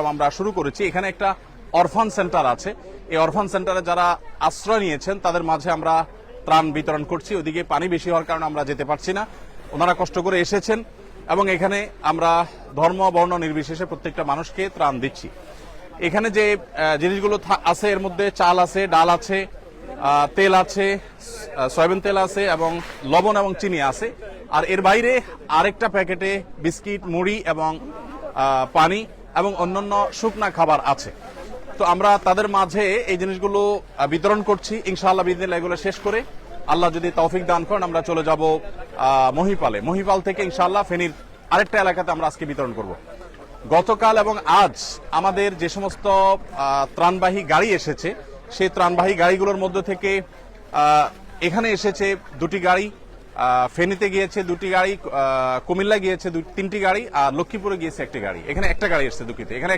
আমরা শুরু করেছি। এখানে একটা অরফান সেন্টার আছে। এই অরফান সেন্টারে যারা আশ্রয় নিয়েছেন, তাদের মাঝে আমরা ত্রাণ বিতরণ করছি। ওদিকে পানি বেশি হওয়ার কারণে আমরা যেতে পারছি না। ওনারা কষ্ট করে এসেছেন এবং এখানে আমরা ধর্ম, বর্ণ নির্বিশেষে প্রত্যেকটা মানুষকে ত্রাণ দিচ্ছি। এখানে যে জিনিসগুলো আছে, এর মধ্যে চাল আছে, ডাল আছে তেল আছে সয়াবিন তেল আছে এবং লবণ এবং চিনি আছে। আর এর বাইরে আরেকটা প্যাকেটে বিস্কিট, মুড়ি এবং পানি এবং অন্যান্য শুকনা খাবার আছে। তো আমরা তাদের মাঝে এই জিনিসগুলো বিতরণ করছি। ইনশাআল্লাহ বিদিন এগুলো শেষ করে আল্লাহ যদি তৌফিক দান করেন, আমরা চলে যাব মহিপালে। মহিপাল থেকে ইনশাআল্লাহ ফেনীর আরেকটা এলাকাতে আমরা আজকে বিতরণ করব। গতকাল এবং আজ আমাদের যে সমস্ত ত্রাণবাহী গাড়ি এসেছে, সেই ত্রাণবাহী গাড়িগুলোর মধ্যে থেকে এখানে এসেছে দুটি গাড়ি। ফেনীতে গিয়েছে দুটি গাড়ি কুমিল্লা গিয়েছে তিনটি গাড়ি, আর লক্ষ্মীপুরে গিয়েছে একটি গাড়ি। এখানে একটা গাড়ি এসছে দুঃখিত এখানে